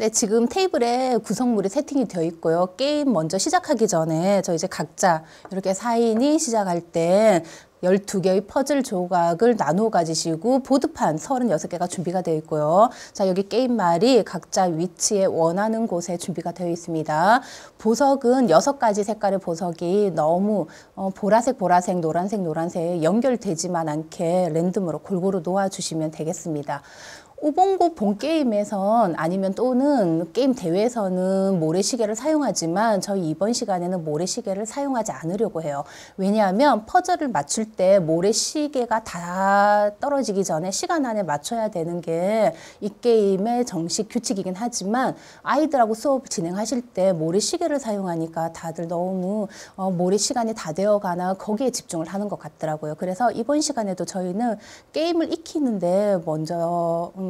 네, 지금 테이블에 구성물이 세팅이 되어 있고요. 게임 먼저 시작하기 전에 저 이제 각자 이렇게 4인이 시작할 때 12개의 퍼즐 조각을 나누어 가지시고 보드판 36개가 준비가 되어 있고요. 자, 여기 게임말이 각자 위치에 원하는 곳에 준비가 되어 있습니다. 보석은 6가지 색깔의 보석이 너무 어, 보라색, 보라색, 노란색, 노란색 연결되지만 않게 랜덤으로 골고루 놓아주시면 되겠습니다. 오봉고 본 게임에선 아니면 또는 게임 대회에서는 모래시계를 사용하지만 저희 이번 시간에는 모래시계를 사용하지 않으려고 해요. 왜냐하면 퍼즐을 맞출 때 모래시계가 다 떨어지기 전에 시간 안에 맞춰야 되는 게 이 게임의 정식 규칙이긴 하지만 아이들하고 수업 진행하실 때 모래시계를 사용하니까 다들 너무 어, 모래 시간이 다 되어가나 거기에 집중을 하는 것 같더라고요. 그래서 이번 시간에도 저희는 게임을 익히는데 먼저 음,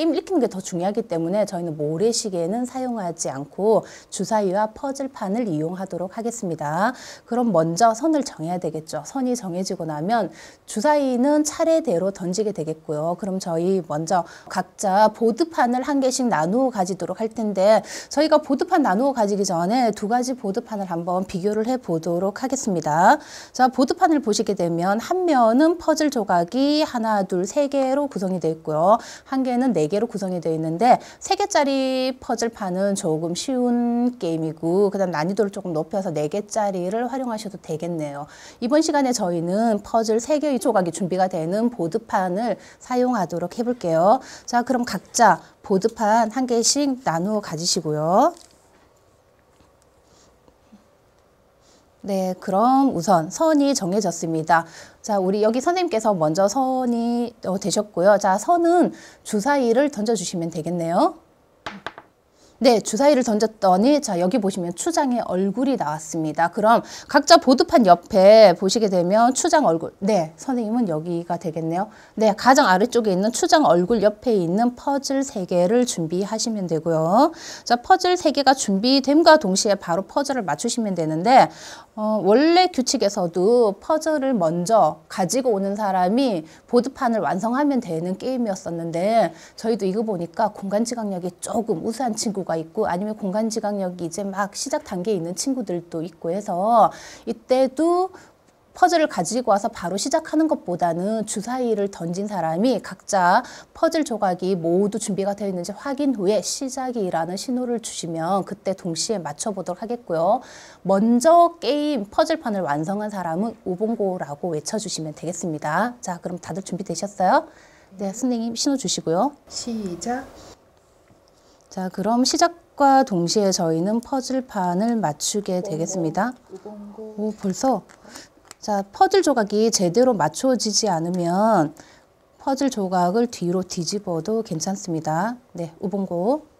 게임 읽히는 게 더 중요하기 때문에 저희는 모래시계는 사용하지 않고 주사위와 퍼즐판을 이용하도록 하겠습니다. 그럼 먼저 선을 정해야 되겠죠. 선이 정해지고 나면 주사위는 차례대로 던지게 되겠고요. 그럼 저희 먼저 각자 보드판을 한 개씩 나누어 가지도록 할 텐데 저희가 보드판 나누어 가지기 전에 두 가지 보드판을 한번 비교를 해 보도록 하겠습니다. 자, 보드판을 보시게 되면 한 면은 퍼즐 조각이 하나, 둘, 세 개로 구성이 되어 있고요. 한 개는 네 개로 구성이 되어 있는데 세개짜리 퍼즐판은 조금 쉬운 게임이고 그다음 난이도를 조금 높여서 네개짜리를 활용하셔도 되겠네요. 이번 시간에 저희는 퍼즐 세개의 조각이 준비가 되는 보드판을 사용하도록 해볼게요. 자, 그럼 각자 보드판 한 개씩 나누어 가지시고요. 네, 그럼 우선 선이 정해졌습니다. 자, 우리 여기 선생님께서 먼저 선이 어, 되셨고요. 자, 선은 주사위를 던져주시면 되겠네요. 네, 주사위를 던졌더니 자 여기 보시면 추장의 얼굴이 나왔습니다. 그럼 각자 보드판 옆에 보시게 되면 추장 얼굴 네, 선생님은 여기가 되겠네요. 네, 가장 아래쪽에 있는 추장 얼굴 옆에 있는 퍼즐 세개를 준비하시면 되고요. 자, 퍼즐 세개가 준비됨과 동시에 바로 퍼즐을 맞추시면 되는데 어, 원래 규칙에서도 퍼즐을 먼저 가지고 오는 사람이 보드판을 완성하면 되는 게임이었었는데 저희도 이거 보니까 공간 지각력이 조금 우수한 친구가 있고 아니면 공간 지각력이 이제 막 시작 단계에 있는 친구들도 있고 해서 이때도 퍼즐을 가지고 와서 바로 시작하는 것보다는 주사위를 던진 사람이 각자 퍼즐 조각이 모두 준비가 되어 있는지 확인 후에 시작이라는 신호를 주시면 그때 동시에 맞춰보도록 하겠고요. 먼저 게임 퍼즐판을 완성한 사람은 우봉고라고 외쳐주시면 되겠습니다. 자, 그럼 다들 준비되셨어요? 네, 선생님 신호 주시고요. 시작. 자, 그럼 시작과 동시에 저희는 퍼즐판을 맞추게 되겠습니다. 우봉고. 오, 벌써 자, 퍼즐 조각이 제대로 맞춰지지 않으면 퍼즐 조각을 뒤로 뒤집어도 괜찮습니다. 네, 우봉고.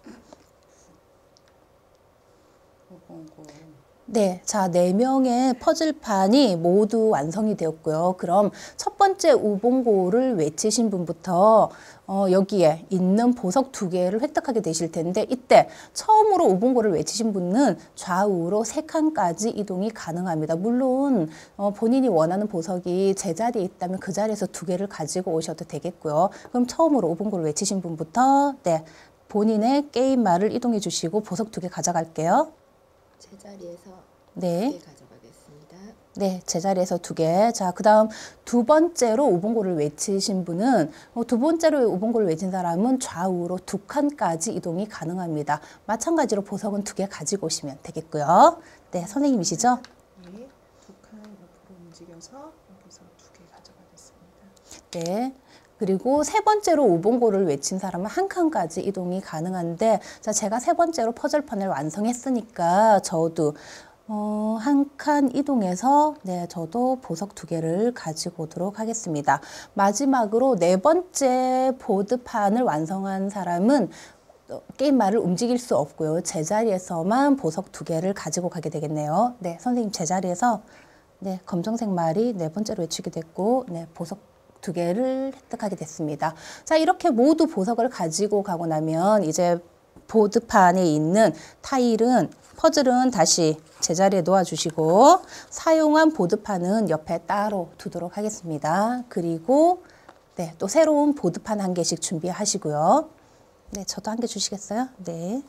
네, 자, 네 명의 퍼즐판이 모두 완성이 되었고요. 그럼 첫 번째 우봉고를 외치신 분부터 어, 여기에 있는 보석 두 개를 획득하게 되실 텐데 이때 처음으로 우봉고를 외치신 분은 좌우로 세 칸까지 이동이 가능합니다. 물론 어, 본인이 원하는 보석이 제자리에 있다면 그 자리에서 두 개를 가지고 오셔도 되겠고요. 그럼 처음으로 우봉고를 외치신 분부터 네, 본인의 게임 말을 이동해 주시고 보석 두 개 가져갈게요. 제자리에서 네. 네. 가져가겠습니다. 네, 제자리에서 두 개. 자, 그 다음 두 번째로 우봉고를 외치신 분은 어, 두 번째로 우봉고를 외친 사람은 좌우로 두 칸까지 이동이 가능합니다. 마찬가지로 보석은 두 개 가지고 오시면 되겠고요. 네, 선생님이시죠? 네. 두 칸 옆으로 움직여서 여기서 두 개 가져가겠습니다. 네. 그리고 세 번째로 우봉고를 외친 사람은 한 칸까지 이동이 가능한데, 자, 제가 세 번째로 퍼즐판을 완성했으니까 저도 어, 한 칸 이동해서 네, 저도 보석 두 개를 가지고 오도록 하겠습니다. 마지막으로 네 번째 보드판을 완성한 사람은 어, 게임말을 움직일 수 없고요. 제자리에서만 보석 두 개를 가지고 가게 되겠네요. 네, 선생님 제자리에서 네, 검정색 말이 네 번째로 외치게 됐고, 네, 보석 두 개를 획득하게 됐습니다. 자, 이렇게 모두 보석을 가지고 가고 나면 이제 보드판에 있는 타일은 퍼즐은 다시 제자리에 놓아주시고 사용한 보드판은 옆에 따로 두도록 하겠습니다. 그리고 네, 또 새로운 보드판 한 개씩 준비하시고요. 네, 저도 한 개 주시겠어요? 네.